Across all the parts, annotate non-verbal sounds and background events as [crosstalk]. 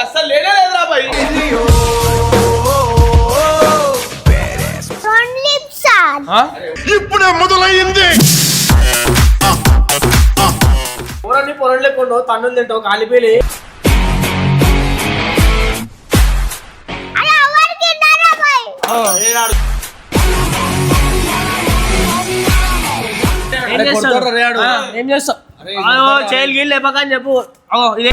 అసలు లేనే లేదురా ఆ? ఇప్పుడే మొదలయ్యింది. పొరని పొరలు లేకుండా తన్నులు తింటావు కాలిపీలి బాయ్? ఏం చేస్తావు. చేయలు గీళ్ళు లేపక అని చెప్పు. ఇదే.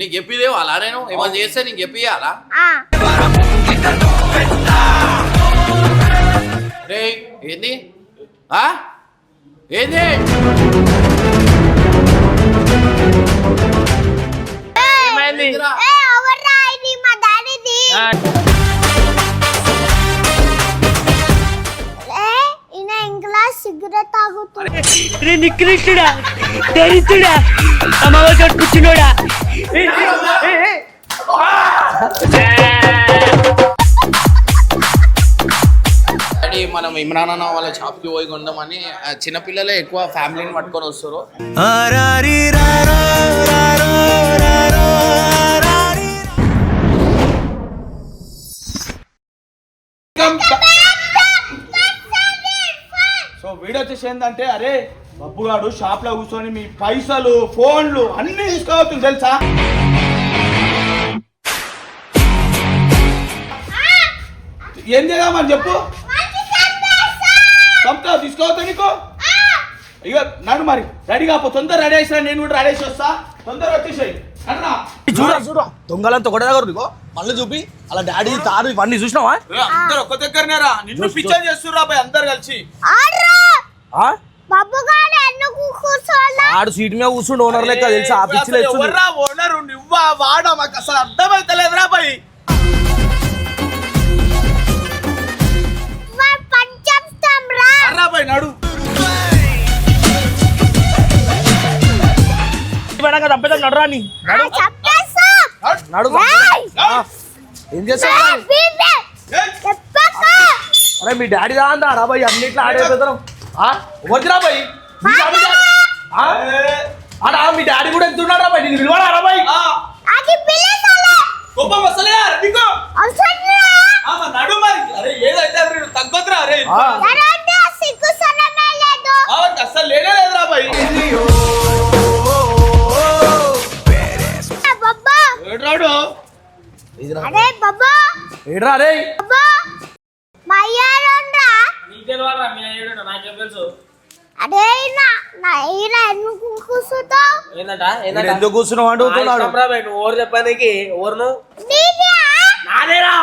నీకు చెప్పిదేవో అలా నేను ఏమైనా చేస్తే నీకు చెప్పియాలా ఆ. రే ఏంది? ఆ? ఏంది? ఏమైంది? సిగరెట్ నికృష్టుడా దరిద్రుడా అమ్మవారి కూర్చున్నాడా మనం ఇమ్రాన్ అన్న వాళ్ళ షాప్కి పోయి కొందామని ఆ, చిన్నపిల్లలే ఎక్కువ ఫ్యామిలీని పట్టుకొని వస్తారు. సో వీడియో వచ్చేసి ఏంటంటే అరే బబ్బుగాడు షాప్లో కూర్చొని మీ పైసలు ఫోన్లు అన్ని తీసుకోవచ్చు తెలుసా? ఏం చేద్దామని చెప్పు? చంపుతావు తీసుకోవద్దు నీకు? ఇక నడు మరి. రెడీ కాపో తొందర రెడీ చేసినా నేను కూడా రెడీ వస్తా. తొందర వచ్చేసాయి. చూడ చూడ దొంగలంతా ఒకటే దగ్గర నీకో మళ్ళీ చూపి. అలా డాడీ తారు ఇవన్నీ చూసినావా? అందరు ఒక్క దగ్గరనేరా. నిన్ను పిక్చర్ చేస్తుర్రా బాయ్ అందరు కలిసి. ఆడు సీట్ మీద కూర్చుండు ఓనర్ లెక్క తెలుసా ఆ పిచ్చి ఓనరు నువ్వా వాడా మాకు అసలు అర్థమైతలేదురా నడు. తప్పేదా నడు. ఏం చేస్తావు. చెప్పక. అరే మీ డాడీ రా అందా రా బాయ్ అన్నిట్లో ఆడే పెద్దరం వద్దురా బాయ్? ఆడా మీ డాడీ కూడా ఎంతున్నాడు రా బాయ్? నేను విలువడా రా బాయ్? అది పిల్లసాలే. వస్తలే నీకు అవసరంరా. ఆ, మరి నడు మరి. అరే ఏదైతే తగ్గొద్దురా అరే. సిగ్గు లేదు. ఆ, అసలు లేనే లేదురా బాయ్. ఏడ్రాడు. అరే బాబా ఏడ్రా రే బాబా మా తెలియాలా మీ అయ్యుడు నాకేం తెలుసు? ఎందుకు కూర్చుంటావు? ఎందుకు కూర్చున్నావు నువ్వు ఓరు చెప్పడానికి నాదేరా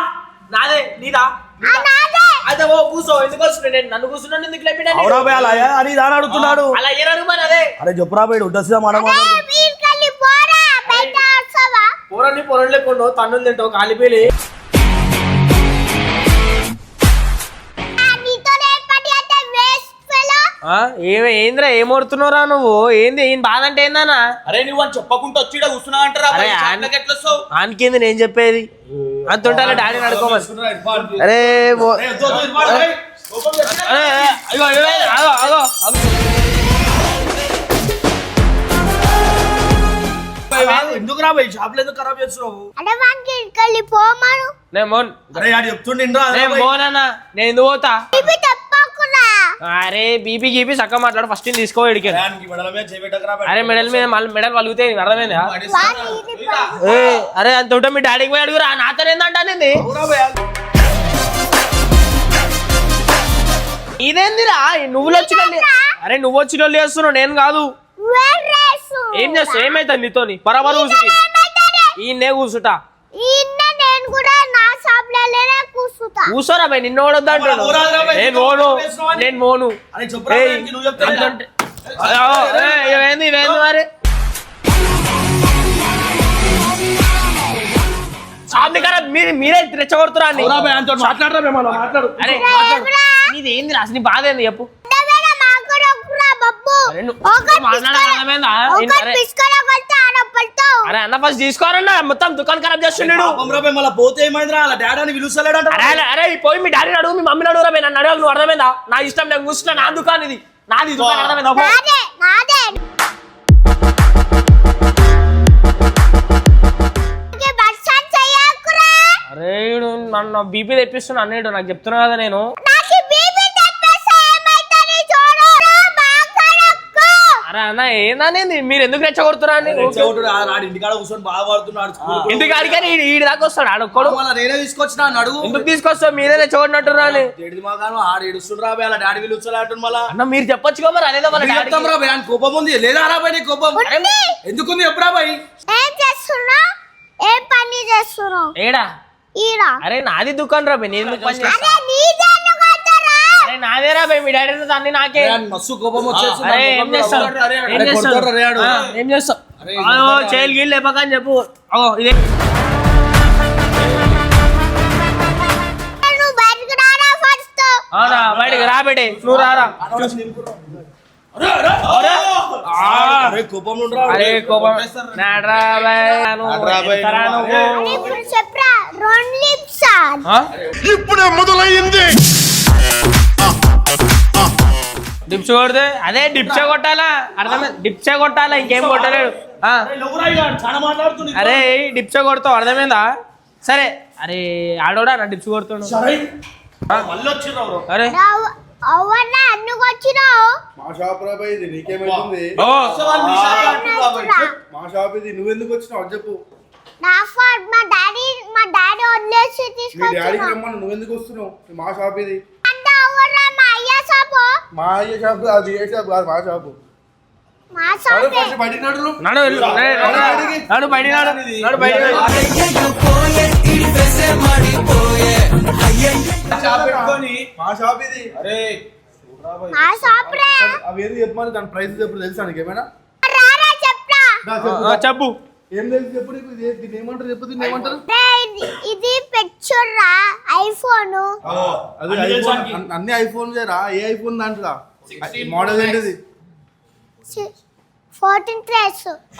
నాదే నీదా ఆ నాదే? అయితే ఓ కూర్చో ఎందుకు వస్తున్నాడు నన్ను కూర్చున్నాను ఎందుకు లేపినా అవునా బాయ్ అలా అని దాని అడుగుతున్నాడు. అలా ఏరాడు మరి అదే? అరే చెప్పురా బాయ్ ఉడ్డసిదా మాట పోరా లేకుండా తన్నులు తింటావు కాలిపీలి ఏమే ఏంద్రా ఏం నువ్వు? ఏంది ఏం బాధ అంటే ఏందన్నా? అరే నువ్వు అని చెప్పకుండా వచ్చి కూర్చున్నా అంటారా? ఆనికేంది నేను చెప్పేది. అంత ఉంటే డాడీ నడుకోమని? అరే అయ్యో, అయ్యో. ఎందుకు రా బాయ్ షాప్లో ఎందుకు ఖరాబ్ చేస్తున్నావు? అరే వానికి ఇంటికెళ్ళి పోమను. నేను మోన్. అరే ఎందుకు పోతా? ఇవి అరే బీపీ గీపీ చక్కగా మాట్లాడు. ఫస్ట్ తీసుకో చేపెట్టకరా అరే మెడల్ మీద మళ్ళీ మెడల్ వలుగుతాయి నీకు అర్థమైందా? ఏ అరే అంత ఉంటే మీ డాడీకి పోయి అడుగురా. నాతో ఏందంటానేంది ఇదేందిరా? నువ్వులు వచ్చిన అరే నువ్వు వచ్చిన వాళ్ళు చేస్తున్నావు నేను కాదు. వేరేసు. ఏం చేస్తావు ఏమైతుంది నీతోని బరాబర్ కూర్చుంటి ఏమైతది? ఈయనే కూర్చుంటా. ఈయన నేను కూడా నా కూర్చోరా భయ్ నిన్న ఓడొద్దు అంటాడు ఊరాదిరా భయ్, నేను మోను. నేను ఇవేంది ఇవేంది మరి? మీరు మీరే రెచ్చగొడుతురా. నీది ఏంది రా? అసలు నీ బాధ ఏంది చెప్పు. అందమైన అరే అన్న ఫస్ట్ తీసుకోరన్నా మొత్తం దుకాణం ఖరాబ్ చేస్తున్నాడు. మళ్ళీ పోతే ఏమైందిరా? అలా డాడీ అని పిలుస్తలేడంట అరే అరే, పోయి మీ డాడీని అడుగు మీ మమ్మీని అడుగురా భయ్, నన్ను నువ్వు అర్థమైందా? నా ఇష్టం నేను కూర్చున్నా నా దుకాణం ఇది. నాది దుకాణం అర్థమైందా? అరే నన్ను బీపీ తెప్పిస్తున్నా అన్నేడు నాకు చెప్తున్నా కదా నేను నాకు బీపీ తెప్పేస్తే ఏమైతుంది చూడు మాట్లాడకు అరే అన్న ఏందనేది మీరు ఎందుకు రెచ్చగొడుతురా రెచ్చగొట్టుడు ఆ రాడు ఇంటికాడ కూర్చొని బాగా పడుతున్నాడు ఈడి దాకా వస్తాడు ఆడొక్కడు మళ్ళీ నేనే తీసుకొచ్చిన అని ఎందుకు తీసుకొస్తావు? మీరే రెచ్చగొట్టినట్టురా అని. ఏడిది మాగాను ఆడు ఏడుస్తుండ్రా భయ్ అలా డాడీ పిలుస్తలేడు మళ్ళా. అన్న మీరు చెప్తాం భయ్ ఆయన కోపం ఉంది. లేదా నీ కోపం. ఎందుకుంది? ఎప్పుడా ఏం ఏం పని చేస్తున్నావు? ఏడా? ఈడ? అరే నాది దుకాణం రా బే, నేను ఎందుకు పని చేస్తా? అరే నీదేను కదరా అరే నాదే రా బే, మీ డాడీ అన్ని నాకే. మస్తు కోపం వచ్చేస్తుంది అరే ఏం చేస్తావు? ఏం చేయలు గీళ్ళు లేపక అని చెప్పు. ఇదే. అవునా బయటికి రా బేటే నువ్వు రారా అరే కోపం నాడ్రా బాయ్? ఇప్పుడే మొదలైంది డిప్స్ కొడితే అదే డిప్సే కొట్టాలా అర్థమే డిప్సే కొట్టాలా ఇంకేం కొట్టలేడు. ఆ, అరే, డిప్సే కొడతావు అర్థమైందా? సరే. అరే ఆడోడా? నా డిప్స్ కొడుతుండు అరే. మా షాప్ ఇది మా షాప్ ఇది నువ్వెందుకు వచ్చినావు చెప్పు. నా ఫాడ్ మా డాడీ మా డాడీ వదిలేసి మీ డాడీకి తీసుకొచ్చిన రమ్మని నువ్వెందుకు వస్తున్నావు? మా షాప్ ఇది. అంటే అయ్య షాపు? మా అయ్య షాప్ అది ఏ షాప్ కాదు మా షాపు. మా సరే షాపే ఫస్ట్ బయటికి నడు. నడు. నడు, నడు బయటికి నడు. నడు బయటికి నడు. షాప్ పెట్టుకొని. మా షాప్ ఇది. అరే మా షాప్ రా అవి ఏది చెప్పమని దాని ప్రైస్ ఎప్పుడు తెలుసా నీకు ఏమైనా? చెప్పు. ఏం తెలుసు చెప్పు నీకు ఇది ఏ- దీన్ని ఏమంటారు చెప్పు దీన్ని ఏమంటారు? రే, ఇది- ఇది పెట్టురా ఐఫోన్. అది అన్ని ఐఫోన్ నీకు? అన్- అన్ని ఐఫోన్ రా ఏ ఐఫోన్ దాంట్లో? మోడల్ ఏంటిది? Fourteen plus. [laughs]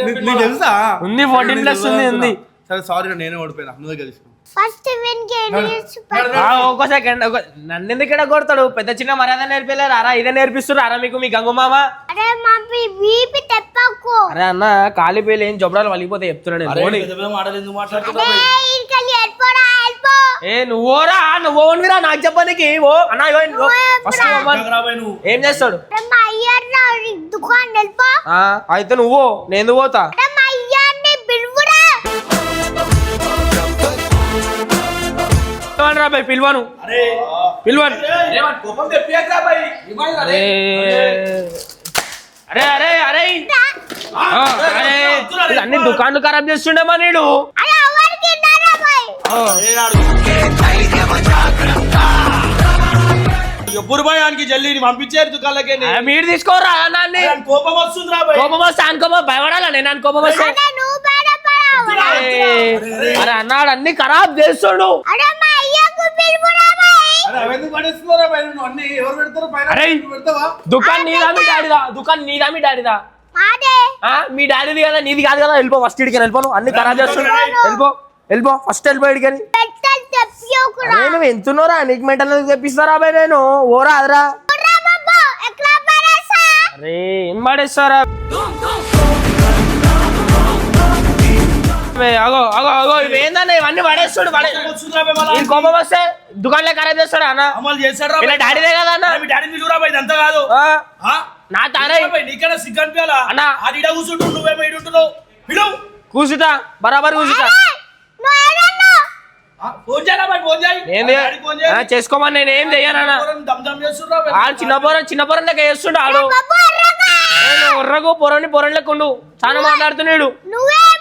నీకు నీకు తెలుసా? ఉంది, 14 plus ఉంది, ఉంది. సరే సారీ నేనే ఓడిపోయినా. నువ్వే గెలుచుకో ఫస్ట్ విన్కి ఆ, ఒక్కో సెకండ్ ఒక నన్ను ఎందుకు ఇక్కడ కొడతాడు? పెద్ద చిన్న మర్యాద నేర్పలేరు అరా ఇదే నేర్పిస్తున్నారు అరా మీకు మీ గంగు మామ అరే మమ్మీ వీపి తెప్పకు. అరే అన్న కాలిపోయి ఏం జబ్బడాలు వలిగిపోతే చెప్తున్నాడు నేను. అరే పోనీ. పెద్ద పెద్ద మాటలు ఎందుకు మాట్లాడుతున్నావు? అరే భయ్? ఇంకలి వెళ్ళిపోరా వెళ్ళిపో ఏ నువ్వోరా నువ్వు ఓన్విరా నాకు చెప్పడానికి ఓ అన్న ఫస్ట్ ఏం చేస్తాడు? మా అయితే నువ్వు నేను పోతా? పిలవను రా భయ్ పిలువను. అరే. పిలువను. అరే అరే. అరే అరే అన్ని దుకాణాలు ఖరాబ్ చేస్తుండే మా నీడు. ఎప్పుడు భయ్ ఆయనకి జల్లి పంపించారు దుకాణలకే మీరు తీసుకోరా నాన్ని. కోపం వస్తుందిరా భయ్ కోపం వస్తే అనుకోమో భయపడాలా నేను? కోపం వస్తే? అరే అన్నాడు అన్ని ఖరాబ్ చేస్తుడు. దుకాణం నీదా మీ డాడీదా? దుకాణం నీదా మీ డాడీదా? మీ డాడీది కదా నీది కాదు కదా. వెళ్ళిపో ఫస్ట్ ఇడికి వెళ్ళిపోను అన్ని ఖరాబ్ చేస్తుండు వెళ్ళిపో వెళ్ళిపో ఫస్ట్ వెళ్ళిపో ఇడికని నేను ఎంతున్నారా నీకు మెంటల్ తెప్పిస్తారా నేను? ఓరా అదరా అరే ఏం పడేస్తారా? అగో అగో అగో ఇవి ఏందన్న ఇవన్నీ పడేస్తాడు కోపం వస్తే దుకాణంలో ఖరాబ్ చేస్తాడు అన్న? అమలు చేశాడు రా ఇలా. డాడీదే కదా అన్న? మీ డాడీని పిలువురా భయ్ ఇదంతా కాదు. ఆ, ఆ? నా తానే పిలువురా భయ్, నీకైనా సిగ్గు అనిపించాలా? అన్నా. అది ఇడ కూర్చుంటు ఉంటున్నావు. కూసుతా బరాబర్ చేయి. చేసుకోమని నేను ఏం చెయ్యనన్నా చిన్న పొరం చిన్న పొరం లెక్క చేస్తుండు ఆడు. నేను ఉర్రకు పొరని పొరం లెక్క ఉండు. చాలా మాట్లాడుతున్నాడు.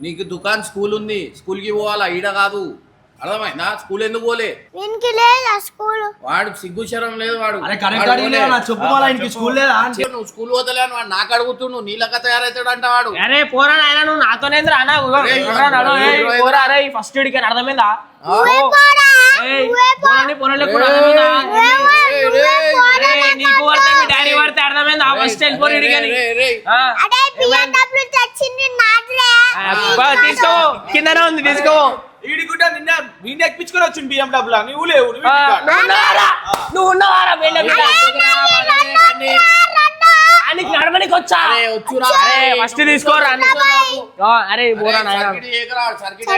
నీకు దుకాన్ స్కూల్ ఉంది స్కూల్కి పోవాలా? ఈడ కాదు. అర్థమైందా? స్కూల్ ఎందుకు పోలే? వీనికి లేదా స్కూల్? వాడు సిగ్గు శరం లేదు వాడు అరే కరెక్ట్ వాడు అడిగినా పోలే. నా చెప్పు మళ్ళా ఇంటికి? స్కూల్ లేదా అంటే చెప్పు, నువ్వు స్కూల్ పోతలే అని వాడు నాకు అడుగుతుండు నీళ్ళక తయారవుతాడు అంట వాడు. అరే పోరా నాయన నువ్వు నాతోనేంద్రా అన్న అరే, ఇవ్వండి. పోరా అరే ఫస్ట్ ఇడికి అర్థమైందా? నీకు పడితే మీ డాడీ అర్థమైందా? ఫస్ట్. ఆ, ఆ, తీసుకో. కిందనే ఉంది తీసుకో. ఈడికుంట నిన్న వీడిని ఎక్కించుకొని వచ్చింది బిఎండబ్ల్యూ నువ్వు లేవు నువ్వు ఉన్నావారా? ఆయనకి నడవనికి వచ్చా? అరే, వచ్చురా. అరే ఫస్ట్ తీసుకోరా అరే పోరా నాయన.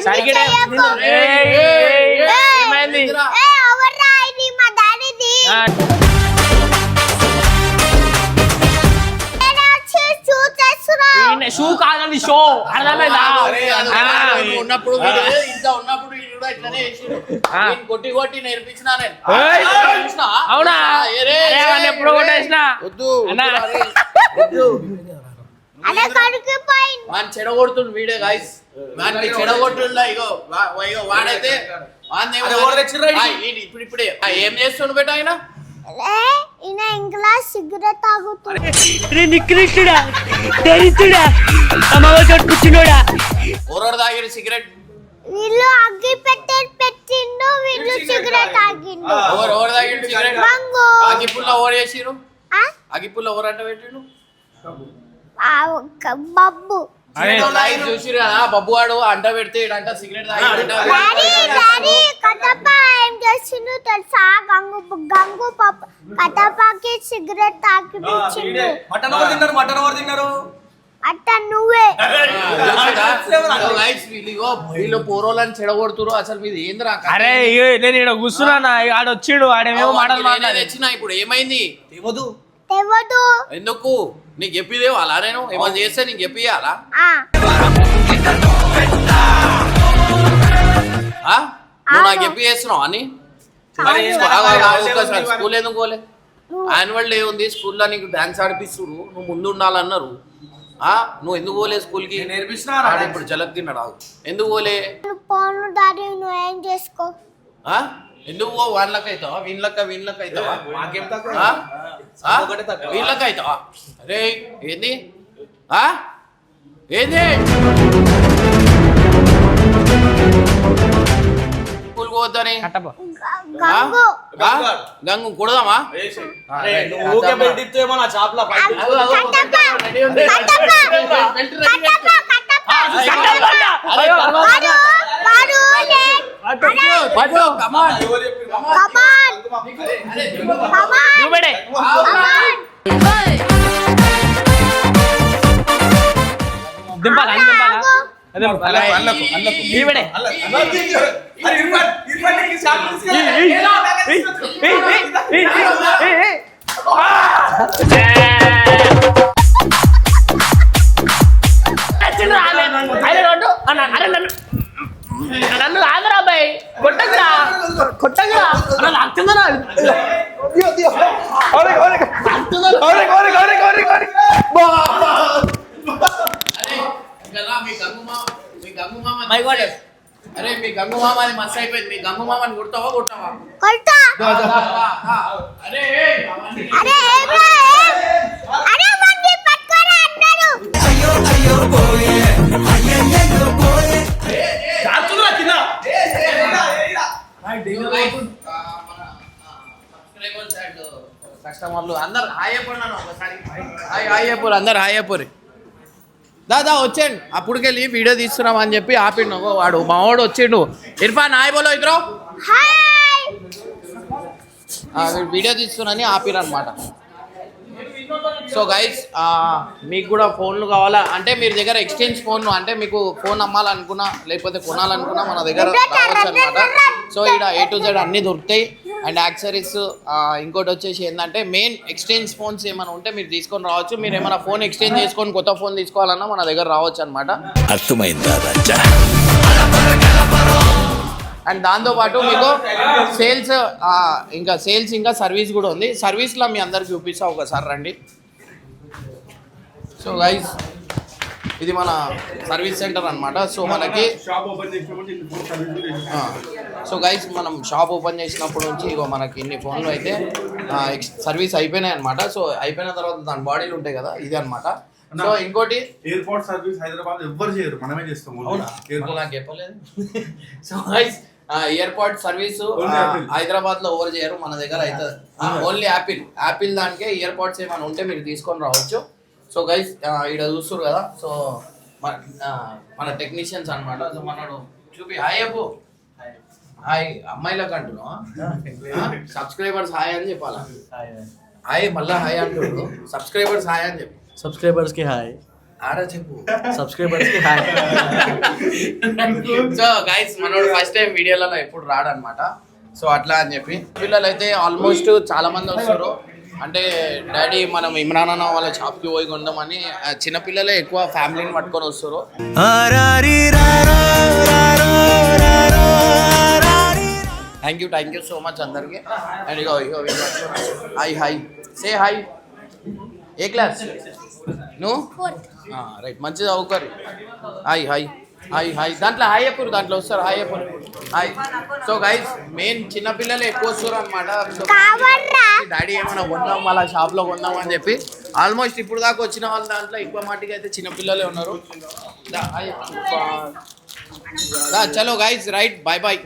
సర్కిట్ ఏమైంది? షూ కాదండి షో. అర్థమైందా? ఉన్నప్పుడు ఇంత ఉన్నప్పుడు కూడా ఇట్లనే కొట్టి కొట్టి నేర్పించినా? అవునా? ఎప్పుడో కొట్టేసిన? వద్దు వాడిని చెడగొడుతుండు వీడే గాయస్ వాడిని చెడగొట్టుండా ఇగో వాడైతే? ఇప్పుడు ఇప్పుడే ఏం చేస్తుండు బేట ఆయన? ఈయన ఇంట్లో సిగరెట్ తాగుతుంది నికృష్టుడా దరిద్రుడా కూర్చున్నాడా ఓరోడు తాగిరు సిగరెట్. వీళ్ళు అగ్గి పెట్టే పెట్టిండు వీళ్ళు సిగరెట్ తాగిండు. ఎవరు ఎవరు తాగిండు సిగరెట్? బంగు. అగిపుల్ల ఎవరు చేసిరు ఆ? అగిపుల్ల ఎవరు అంట పెట్టిండు బబ్బు. చూసిరు కదా బబ్బు వాడు అంట పెడితే సిగరెట్ తాగిండు చేసిండు తెలుసా గంగు గంగు పప్ప కటప్పకి సిగరెట్ తాగిపించిండు మటన్ ఎవరు తిన్నారు మటన్ ఎవరు తిన్నారు అట్ట నువ్వే వీళ్ళు పోరోలని చెడగొడుతురు అసలు మీది ఏంద్రా? అరే నేను ఇక్కడ కూర్చున్నా ఆడ వచ్చిండు ఆడేమో మాటలు మాట్లాడే తెచ్చినా ఇప్పుడు ఏమైంది తెవదు తెవదు ఎందుకు నీకు చెప్పిదేవో అలా నేను ఏమైనా చేస్తే నీకు చెప్పియాలా? నువ్వు నాకు చెప్పి చేస్తున్నావు అని మరి స్కూల్ ఎందుకు పోలే? యాన్యువల్ డే ఉంది స్కూల్లో నీకు డాన్స్ ఆడిపిస్తురు నువ్వు ముందు ఉండాలన్నారు. ఆ నువ్వు ఎందుకు పోలే స్కూల్కి? నేను నేర్పిస్తున్నా ఇప్పుడు జలక్ తిన్నాడు. ఎందుకు పోలే? నువ్వు చేసుకో? ఆ? ఎందుకు పో వాళ్ళకి వీళ్ళకి అవుతావా? మాకేం తక్కువ. వీళ్ళకి అవుతావా? అరే ఏంది? ఆ? ఏంది? గ- గంగు. కొడదామా? దింపాలా? దింపాలా? ಅಲ್ಲ అరే మీ గంగు మామ అది మస్తు అయిపోయింది మీ గంగు మామని కొడతావా కొట్టావా కొడతా అరే ఏయ్, అవన్నీ అరే ఏమ్రా ఏం? అరే మంది పట్టుకోరా అన్నారు. చాచురా కింద కస్టమర్లు అందరు హాయ్ చెప్పండి అన్న ఒకసారి. హాయ్. అందరు హాయ్ చెప్పరు దాదా వచ్చేయండి. అప్పటికెళ్ళి వీడియో తీస్తున్నాం అని చెప్పి ఆపిండు. వాడు మా వాడు వచ్చిండు. ఇర్ఫాన్ హాయ్ బోలో ఇద్దరు వీడియో తీస్తున్నాని ఆపిరు అనమాట సో గైస్ మీకు కూడా ఫోన్లు కావాలా? అంటే మీరు దగ్గర ఎక్స్చేంజ్ ఫోన్ అంటే మీకు ఫోన్ అమ్మాలనుకున్నా లేకపోతే కొనాలనుకున్నా మన దగ్గర రావచ్చు అనమాట సో ఇక్కడ ఏ టు జెడ్ అన్ని దొరుకుతాయి. అండ్ యాక్సరీస్ ఇంకోటి వచ్చేసి ఏంటంటే మెయిన్ ఎక్స్చేంజ్ ఫోన్స్ ఏమైనా ఉంటే మీరు తీసుకొని రావచ్చు. మీరు ఏమైనా ఫోన్ ఎక్స్చేంజ్ చేసుకొని కొత్త ఫోన్ తీసుకోవాలన్నా మన దగ్గర రావచ్చు అనమాట అర్థమైందా అండ్ దాంతోపాటు మీకు సేల్స్ ఇంకా సేల్స్ ఇంకా సర్వీస్ కూడా ఉంది. సర్వీస్లో మీ అందరికి చూపిస్తా ఒకసారి రండి. సో గైస్ ఇది మన సర్వీస్ సెంటర్ అన్నమాట. సో మనకి. సో గైస్ మనం షాప్ ఓపెన్ చేసినప్పటి నుంచి ఇగో మనకి ఇన్ని ఫోన్లు అయితే సర్వీస్ అయిపోయినాయి అనమాట సో అయిపోయిన తర్వాత దాని బాడీలు ఉంటాయి కదా ఇది అన్నమాట. సో ఇంకోటి ఎయిర్పోర్ట్ సర్వీస్ హైదరాబాద్ ఎవ్వరు చేయరు మనమే చేస్తాం ఓన్లీ. అవునా? ఎయిర్పోర్ట్ నాకు చెప్పలేదు. [laughs] So guys airport service. హైదరాబాద్లో ఓవర్ చేయరు మన దగ్గర అవుతుంది ఓన్లీ యాపిల్ యాపిల్ దానికే ఇయర్పాడ్స్ ఏమైనా ఉంటే మీరు తీసుకొని రావచ్చు. సో గైస్ ఇక్కడ చూస్తారు కదా సో మన మన టెక్నీషియన్స్ అన్నమాట. సో మనడు చూపి హాయ్ అప్పు హాయ్. అమ్మాయిలకు అంటున్నావా? సబ్స్క్రైబర్స్ హాయ్ అని చెప్పాలా? హాయ్ మళ్ళా హాయ్ అంటున్నాడు సబ్స్క్రైబర్స్ హాయ్ అని చెప్పు. సబ్స్క్రైబర్స్కి హాయ్. ఆడ చెప్పు. సబ్స్క్రైబర్స్కి హాయ్. సో గైస్ మనోడు ఫస్ట్ టైం వీడియోలలో ఎప్పుడు రాడనమాట సో అట్లా అని చెప్పి. పిల్లలు అయితే ఆల్మోస్ట్ చాలా మంది వస్తారు అంటే డాడీ మనం ఇమ్రాన్ అన్న వాళ్ళ షాప్కి పోయి కొందామని ఆ, చిన్న పిల్లలే ఎక్కువ ఫ్యామిలీని పట్టుకొని వస్తారు. Thank you thank you so much అందరికి. అండ్ ఇగో ఇగో ఇగో. హాయ్ హాయ్ సే హాయ్ ఏ క్లాస్? నువ్వు? రైట్ మంచిది చదువుకోరు. హాయ్ హాయ్ హాయ్ హాయ్ దాంట్లో హాయ్ చెప్పరు దాంట్లో వస్తారు. హాయ్ చెప్పరు హాయ్ సో గైస్ మెయిన్ చిన్నపిల్లలు ఎక్కువ వస్తారు అనమాట డాడీ ఏమైనా కొందాం వాళ్ళ షాప్లో కొందాం అని చెప్పి ఆల్మోస్ట్ ఇప్పుడు దాకా వచ్చిన వాళ్ళ దాంట్లో ఎక్కువ మాటికి అయితే చిన్నపిల్లలే ఉన్నారు. చలో గైస్ రైట్ బాయ్ బాయ్